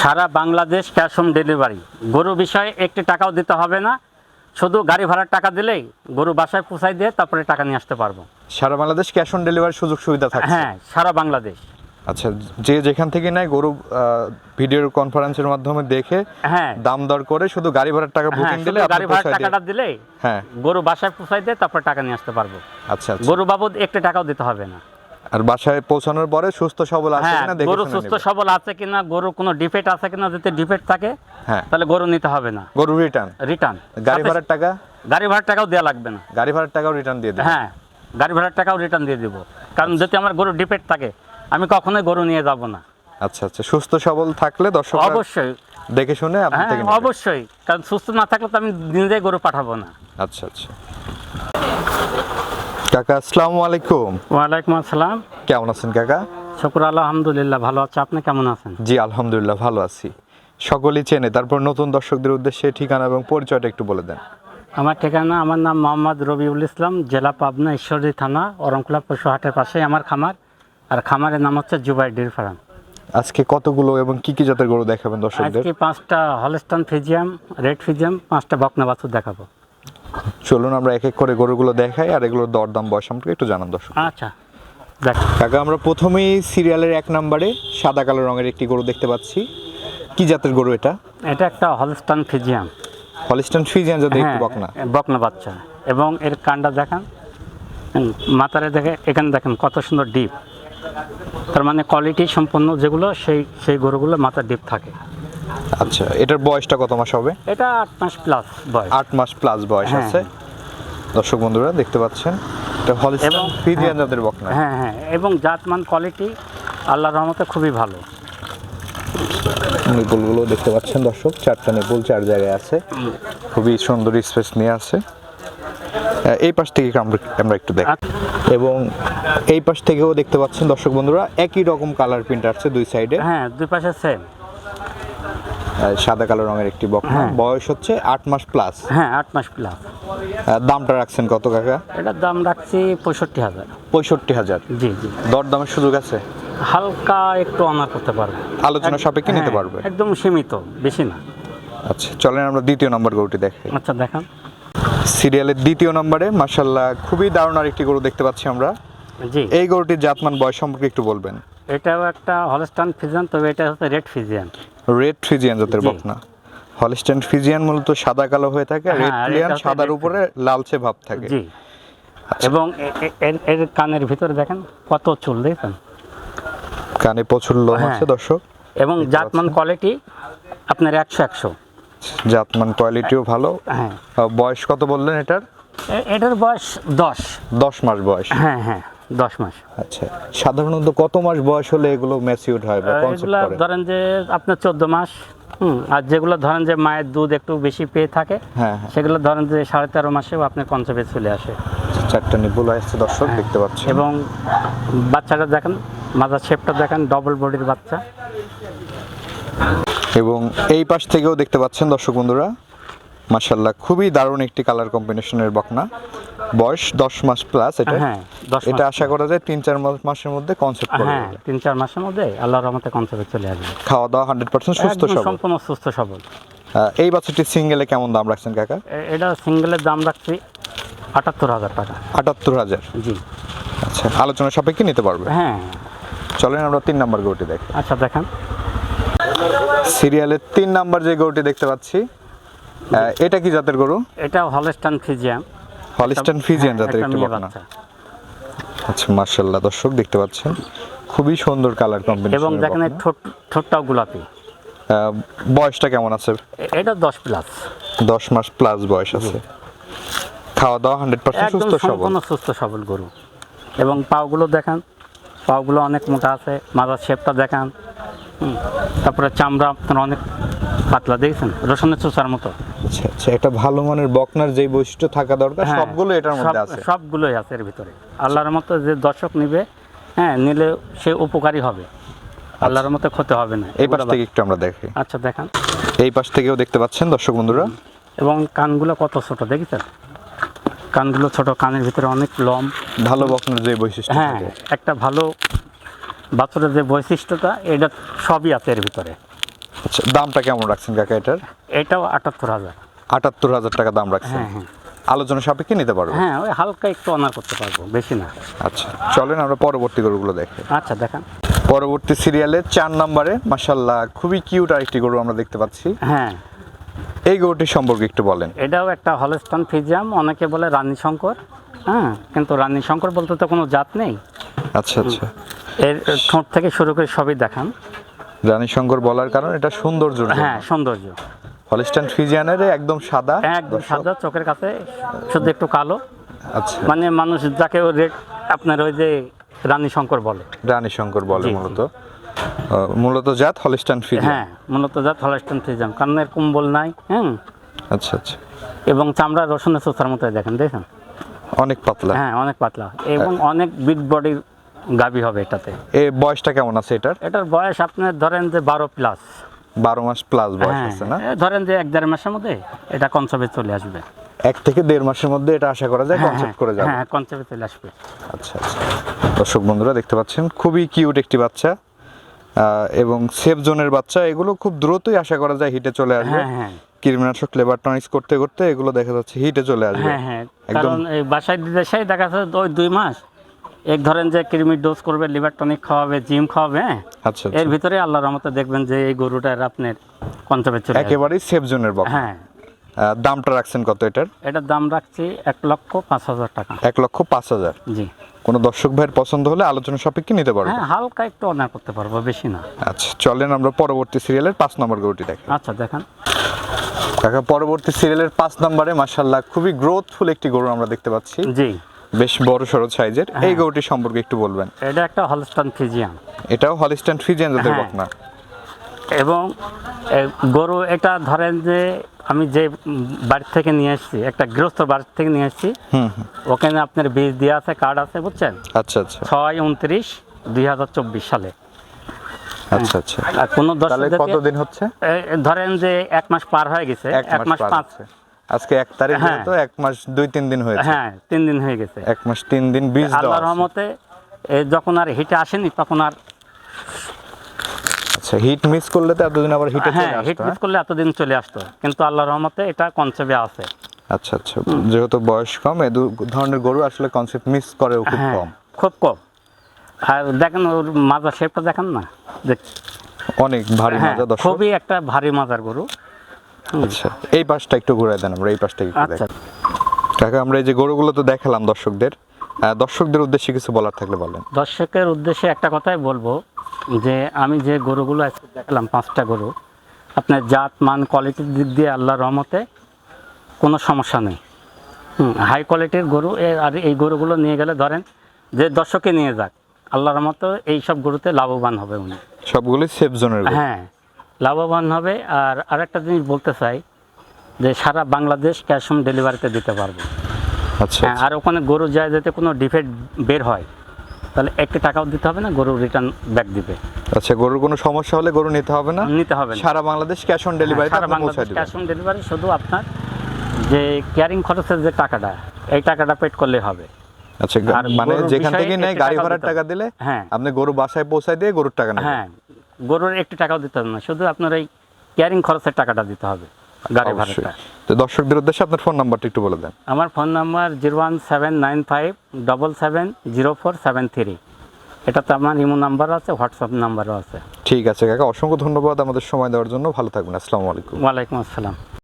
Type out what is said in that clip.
Sara Bangladesh cash on delivery. গরু বিষয়ে একটি টাকাও দিতে হবে না। শুধু গাড়ি ভাড়ার টাকা দিলেই গরু বাসায় পৌঁছাই দিয়ে তারপরে টাকা নিয়ে আসতে পারব। সারা বাংলাদেশ ক্যাশ অন ডেলিভারির সুযোগ সুবিধা থাকছে? হ্যাঁ সারা বাংলাদেশ। আচ্ছা যে যেখান থেকে নেয় গরু ভিডিও কনফারেন্সের মাধ্যমে দেখে হ্যাঁ। দাম দর করে শুধু গাড়ি ভাড়ার টাকা হ্যাঁ বুকিং দিলে গাড়ি ভাড়ার টাকাটা দিলেই হ্যাঁ। গরু বাসায় পৌঁছাই দিয়ে তারপরে টাকা নিয়ে আসতে পারব। আচ্ছা আচ্ছা। গরু বাবদ একটি টাকাও দিতে হবে না। আর বাসায় পৌঁছানোর পরে সুস্থ সবল আছে হ্যাঁ কিনা দেখে গরু সুস্থ সবল আছে কিনা গরু কোনো ডিফেক্ট আছে কিনা যদি ডিফেক্ট থাকে হ্যাঁ। তাহলে গরু নিতে হবে না। গরু রিটার্ন রিটার্ন গাড়ি ভাড়ার টাকা? গাড়ি ভাড়ার টাকাও দেওয়া লাগবে না। গাড়ি ভাড়ার টাকাও রিটার্ন দিয়ে দেবেন হ্যাঁ গাড়ি ভাড়ার টাকাও রিটার্ন দিয়ে দিব। কারণ যদি আমার গরু ডিফেক্ট থাকে আমি কখনোই গরু নিয়ে যাব না। আচ্ছা আচ্ছা। সুস্থ সবল থাকলে দর্শক অবশ্যই। দেখে শুনে আপনি হ্যাঁ থেকে অবশ্যই। কারণ সুস্থ না থাকলে তো আমি নিজেই গরু পাঠাবো না। আচ্ছা আচ্ছা। কাকা আসসালামু আলাইকুম। ওয়ালাইকুম আসসালাম। কেমন আছেন কাকা? শুক্র আলহামদুলিল্লাহ ভালো আছে। আপনি কেমন আছেন? জি আলহামদুলিল্লাহ ভালো আছি। সকলেই চেনে। তারপর নতুন দর্শকদের উদ্দেশ্যে ঠিকানা এবং পরিচয়টা একটু বলে দেন। আমার ঠিকানা আমার নাম মোহাম্মদ রবিউল ইসলাম জেলা পাবনা ঈশ্বরদী থানা অরংকুলা পশু হাটের পাশেই আমার খামার। আর খামারের নাম হচ্ছে জুবাই ডির ফার্ম। আজকে কতগুলো এবং কি কি জাতের গরু দেখাবেন দর্শকদের? আজকে পাঁচটা হলস্টান ফিজিয়াম রেড ফিজিয়াম পাঁচটা বকনা বাছুর দেখাবো। চলুন আমরা এক এক করে গরুগুলো দেখাই আর এগুলোর দরদাম বয়স সম্পর্কে একটু জানান দর্শক। আচ্ছা দেখ। কাকা আমরা প্রথমেই সিরিয়ালের এক নম্বরে সাদা কালো রঙের একটি গরু দেখতে পাচ্ছি। কি জাতের গরু এটা? এটা একটা হলস্টান ফিজিয়াম হলস্টান ফ্রিজিয়ান জাতের একটি হ্যাঁ বকনা। বকনা বাচ্চা। এবং এর কানটা দেখেন মাথারে দেখে এখানে দেখেন কত সুন্দর ডিপ তার মানে কোয়ালিটি সম্পন্ন যেগুলো সেই সেই গরুগুলো মাথার ডিপ থাকে। আচ্ছা এটার বয়সটা কত মাস হবে? এটা আট মাস প্লাস বয়স। আট মাস প্লাস বয়স হ্যাঁ। আছে। দর্শক বন্ধুরা দেখতে পাচ্ছেন। এটা হলিস্টান এবং- ফ্রিজিয়ান জাতের বকনা। হ্যাঁ হ্যাঁ এবং জাতমান কোয়ালিটি আল্লাহর রহমতে খুবই ভালো। নিপুলগুলো দেখতে পাচ্ছেন দর্শক চারটা নিপুল চার জায়গায় আছে। খুবই সুন্দর স্পেস নিয়ে আছে। এই পাশ থেকে আমরা আমরা একটু দেখ আচ্ছা। এবং এই পাশ থেকেও দেখতে পাচ্ছেন দর্শক বন্ধুরা একই রকম কালার প্রিন্ট আছে দুই সাইডে হ্যাঁ দুই পাশে সেম সাদা কালো রঙের একটি বকনা হ্যাঁ। বয়স হচ্ছে আট মাস প্লাস হ্যাঁ আট মাস প্লাস দামটা রাখছেন কত কাকা? এটার দাম রাখছি পঁয়ষট্টি হাজার। পঁয়ষট্টি হাজার। জি জি। দরদামের সুযোগ আছে? হালকা একটু অনার করতে পারবে। আলোচনা সাপেক্ষে নিতে হ্যাঁ, পারবে। একদম সীমিত বেশি না। আচ্ছা চলেন আমরা দ্বিতীয় নম্বর গরুটি দেখাই আচ্ছা দেখান। সিরিয়ালের দ্বিতীয় নম্বরে মাসাল্লাহ খুবই দারুণ আর একটি গরু দেখতে পাচ্ছি আমরা। জি। এই গরুটির জাতমান বয়স সম্পর্কে একটু বলবেন। এটাও একটা হলস্টান ফিজিয়ান তবে এটা হচ্ছে রেড ফিজিয়ান রেড ফ্রিজিয়ান জাতের। বকনা। হলিস্টাইন ফ্রিজিয়ান মূলত সাদা কালো হয়ে থাকে হ্যাঁ, রেড হচ্ছে সাদার উপরে লালচে ভাব থাকে। জি। এবং এ- এ- এর- কানের ভিতরে দেখেন কত চুল দেখছেন? কানে প্রচুর লোম হ্যাঁ। আছে দর্শক। এবং জাতমান কোয়ালিটি আপনার একশো একশো। জাতমান কোয়ালিটিও ভালো। হ্যাঁ। বয়স কত বললেন এটার? এটার বয়স দশ। দশ মাস বয়স। হ্যাঁ হ্যাঁ। দশ মাস। আচ্ছা সাধারণত কত মাস বয়স হলে এগুলো ম্যাচিউর হয় বা এগুলা ধরেন যে আপনার চোদ্দ মাস হুম আর যেগুলো ধরেন যে মায়ের দুধ একটু বেশি পেয়ে থাকে হ্যাঁ হ্যাঁ। সেগুলো ধরেন যে সাড়ে তেরো মাসেও আপনার কনসেপ্টে চলে আসে। চারটা নিপুল আসছে দর্শক দেখতে পাচ্ছেন। এবং বাচ্চাটা দেখেন মাথার শেপটা দেখেন ডবল বডির বাচ্চা। এবং এই পাশ থেকেও দেখতে পাচ্ছেন দর্শক বন্ধুরা মাশাল্লাহ খুবই দারুণ একটি কালার কম্বিনেশনের বকনা। বয়স দশ মাস প্লাস এটা? হ্যাঁ এটা আশা করা যায় তিন চার মাস- মাসের মধ্যে কনসেপ্ট করে হ্যাঁ। তিন চার মাসের মধ্যে আল্লাহর রহমতে কনসেপ্টে চলে আসবে। খাওয়া দাওয়া হান্ড্রেড পার্সেন্ট সুস্থ সবল। সম্পূর্ণ সুস্থ সবল। এই বাচ্চাটি সিঙ্গেলে কেমন দাম রাখছেন কাকা? এটা সিঙ্গেলের দাম রাখছি আটাত্তর হাজার টাকা। আটাত্তর হাজার? জি। আচ্ছা আলোচনা সাপেক্ষে নিতে পারবে। হ্যাঁ। চলেন আমরা তিন নাম্বার গরুটি দেখি। আচ্ছা দেখান। সিরিয়ালের তিন নাম্বার যে গরুটি দেখতে পাচ্ছি এটা কি জাতের গরু? এটা হলস্টান ফিজিয়াম। হলিস্টান ফিজিয়ান জাতের একটি বকনা আচ্ছা মার্শাল্লাহ দর্শক দেখতে পাচ্ছেন খুবই সুন্দর কালার কম্বিনেশন এবং দেখেন ঠোঁট ঠোঁটটাও গোলাপি। বয়সটা কেমন আছে? এটা দশ প্লাস দশ মাস প্লাস বয়স আছে। খাওয়া দাওয়া হান্ড্রেড পার্সেন্ট একদম সুস্থ সবল। সম্পূর্ণ সুস্থ সবল গরু। এবং পাগুলো দেখান। পাগুলো অনেক মোটা আছে মাথার শেপটা দেখান। তারপরে চামড়া আপনার অনেক পাতলা দেখছেন? রসুনের চোষার মতো। আচ্ছা আচ্ছা একটা ভালো মানের বকনার যেই বৈশিষ্ট্য থাকা দরকার হ্যাঁ, সবগুলো এটার মধ্যে আছে। সবগুলোই আছে এর ভিতরে। আল্লাহর মতো যে দর্শক নিবে হ্যাঁ নিলে সে উপকারী হবে। আল্লাহর মতো ক্ষতি হবে না। এই পাশ থেকে একটু আমরা দেখি। আচ্ছা দেখান। এই পাশ থেকেও দেখতে পাচ্ছেন দর্শক বন্ধুরা। এবং কানগুলো কত ছোট দেখেছেন? কানগুলো ছোট কানের ভিতরে অনেক লম। ভালো বকনার যে বৈশিষ্ট্য হ্যাঁ একটা ভালো বাছরের যে বৈশিষ্ট্যটা এটা সবই আছে এর ভিতরে। আচ্ছা দামটা কেমন রাখছেন কাকা এটার? এটাও আটাত্তর হাজার। আটাত্তর হাজার টাকা দাম রাখছেন। হ্যাঁ হ্যাঁ। আলোচনা সাপেক্ষে নিতে পারব? হ্যাঁ ওই হালকা একটু অনার করতে পারব বেশি না। আচ্ছা চলেন আমরা পরবর্তী গরুগুলো দেখি। আচ্ছা দেখান। পরবর্তী সিরিয়ালে চার নম্বরে মাসাল্লাহ খুবই কিউট আরেকটি গরু আমরা দেখতে পাচ্ছি। হ্যাঁ। এই গরুটি সম্পর্কে একটু বলেন। এটাও একটা হলস্টান ফিজিয়াম অনেকে বলে রানী শঙ্কর। হ্যাঁ কিন্তু রানী শঙ্কর বলতে তো কোনো জাত নেই। আচ্ছা আচ্ছা। এর ঠোঁট থেকে শুরু করে সবই দেখান। রানী শঙ্কর বলার কারণ এটা সৌন্দর্য হ্যাঁ সৌন্দর্য। হলিস্টান ফিজিয়ানের একদম সাদা একদম সাদা চোখের কাছে শুধু একটু কালো। আচ্ছা। মানে মানুষ যাকে ওই রেড আপনার ওই যে রানী শঙ্কর বলে রানী শঙ্কর বলে। মূলত মূলত জাত হলিস্টান ফিজিয়ান হ্যাঁ মূলত জাত হলস্টান ফিজিয়াম কারণ এর কুম্বল নাই হ্যাঁ আচ্ছা আচ্ছা। এবং চামড়া রসুনের চোচার মতো দেখেন দেখেন? অনেক পাতলা। হ্যাঁ অনেক পাতলা। এবং অনেক বিগ বডির গাবি হবে এটাতে। এ বয়সটা কেমন আছে এটার? এটার বয়স আপনার ধরেন যে বারো প্লাস বারো মাস প্লাস বয়স হ্যাঁ আছে না? ধরেন যে এক দেড় মাসের মধ্যে এটা কনসেপ্টে চলে আসবে। এক থেকে দেড় মাসের মধ্যে এটা আশা করা যায় কনসেপ্ট করে যাবে। হ্যাঁ কনসেপ্টে চলে আসবে। আচ্ছা আচ্ছা। দর্শক বন্ধুরা দেখতে পাচ্ছেন খুবই কিউট একটি বাচ্চা। এবং সেফ জোনের বাচ্চা এগুলো খুব দ্রুতই আশা করা যায় হিটে চলে আসবে। হ্যাঁ হ্যাঁ। কীটনাশক লেবার টনিক্স করতে করতে এগুলো দেখা যাচ্ছে হিটে চলে আসবে। হ্যাঁ হ্যাঁ একদম কারণ এই বাসায় সেই দেখা যাচ্ছে ওই দুই মাস এক ধরেন যে কৃমির ডোজ করবে লিভার টনিক খাওয়াবে জিম খাওয়াবে হ্যাঁ? আচ্ছা এর আচ্ছা ভিতরে আল্লাহর রহমতে দেখবেন যে এই গরুটার আপনার কনসেপ্টে চলে একেবারেই সেফ জোনের বক হ্যাঁ। দামটা রাখছেন কত এটার? এটার দাম রাখছি এক লক্ষ পাঁচ হাজার টাকা। এক লক্ষ পাঁচ হাজার। জি। কোনো দর্শক ভাইয়ের পছন্দ হলে আলোচনা সাপেক্ষে নিতে পারবে। হ্যাঁ হালকা একটু অনার করতে পারব বেশি না। আচ্ছা চলেন আমরা পরবর্তী সিরিয়ালের পাঁচ নম্বর গরুটি দেখি। আচ্ছা দেখান। কাকা পরবর্তী সিরিয়ালের পাঁচ নম্বরে মাসাল্লাহ খুবই গ্রোথফুল একটি গরু আমরা দেখতে পাচ্ছি। জি। বেশ বড় সড়ো সাইজের। এই হ্যাঁ। গরুটি সম্পর্কে একটু বলবেন। এটা একটা হলস্টান ফিজিয়াম এটাও হলিস্টান যাদের হ্যাঁ। বকনা। এবং গরু এটা ধরেন যে আমি যে বাড়ি থেকে নিয়ে এসেছি একটা গৃহস্থ বাড়ি থেকে নিয়ে এসেছি হুম হুম। ওখানে আপনার বীজ দেওয়া আছে কার্ড আছে বুঝছেন? আচ্ছা আচ্ছা। ছয় উনত্রিশ দুই হাজার চব্বিশ সালে। আচ্ছা আচ্ছা। আর কোনো দর্শক কতদিন হচ্ছে? ধরেন যে এক মাস পার হয়ে গেছে এক মাস পাঁচ। আজকে এক তারিখ হ্যাঁ। তো এক মাস দুই তিন দিন হয়েছে। হ্যাঁ তিন দিন হয়ে গেছে। এক মাস তিন দিন বীজ দেওয়া আল্লাহ আছে। রহমতে যখন আর হিটে আসেনি তখন আর আচ্ছা হিট মিস করলে তো এতদিন আবার হিটে হ্যাঁ চলে হিট আসতো মিস হ্যাঁ? করলে এতদিন চলে আসতো। কিন্তু আল্লাহ রহমতে এটা কনসেপ্টে আছে। আচ্ছা আচ্ছা যেহেতু বয়স কম এ ধরনের গরু আসলে কনসেপ্ট মিস করেও খুব হ্যাঁ কম। খুব কম। আর দেখেন ওর মাজার শেপটা দেখেন না? অনেক ভারী হ্যাঁ মাজা খুবই একটা ভারী মাজার গরু। আচ্ছা এই পাশটা একটু ঘুরে দেন আমরা এই পাশটা একটু আচ্ছা। দেখি। কাকা আমরা এই যে গরুগুলো তো দেখালাম দর্শকদের। দর্শকদের উদ্দেশ্যে কিছু বলার থাকলে বলেন। দর্শকের উদ্দেশ্যে একটা কথাই বলব যে আমি যে গরুগুলো আজকে দেখলাম পাঁচটা গরু আপনার জাত মান কোয়ালিটির দিক দিয়ে আল্লাহর রহমতে কোনো সমস্যা নেই। হাই কোয়ালিটির গরু আর এই গরুগুলো নিয়ে গেলে ধরেন যে দর্শকে নিয়ে যাক আল্লাহর মতো এই সব গরুতে লাভবান হবে উনি। সবগুলোই সেফ জোনের হ্যাঁ লাভবান হবে। আর আরেকটা জিনিস বলতে চাই যে সারা বাংলাদেশ ক্যাশ অন ডেলিভারিতে দিতে পারব। আচ্ছা হ্যাঁ আর ওখানে গরু যায় যাতে কোনো ডিফেক্ট বের হয় তাহলে একটি টাকাও দিতে হবে না গরু রিটার্ন ব্যাক দিবে। আচ্ছা গরুর কোনো সমস্যা হলে গরু নিতে হবে না? নিতে হবে না। সারা বাংলাদেশ ক্যাশ অন ডেলিভারি হ্যাঁ, সারা বাংলাদেশ ক্যাশ অন ডেলিভারি শুধু আপনার যে ক্যারিং খরচের যে টাকাটা এই টাকাটা পেড করলে হবে। আচ্ছা মানে যেখান থেকে নেয় গাড়ি ভাড়ার টাকা দিলে হ্যাঁ। আপনি গরু বাসায় পৌঁছায় দিয়ে গরুর টাকা হ্যাঁ। গরুর একটি টাকাও দিতে হবে না শুধু আপনার এই ক্যারিং খরচের টাকাটা দিতে হবে গাড়ি ভাড়াটা। তো দর্শকদের উদ্দেশ্যে আপনার ফোন নাম্বারটা একটু বলে দেন। আমার phone number zero one seven nine five double seven zero four seven three এটাতে আমার ইমো নাম্বার আছে হোয়াটসঅ্যাপ নাম্বারও আছে। ঠিক আছে কাকা অসংখ্য ধন্যবাদ আমাদের সময় দেওয়ার জন্য। ভালো থাকবেন আসসালামু আলাইকুম। ওয়ালাইকুম আসসালাম।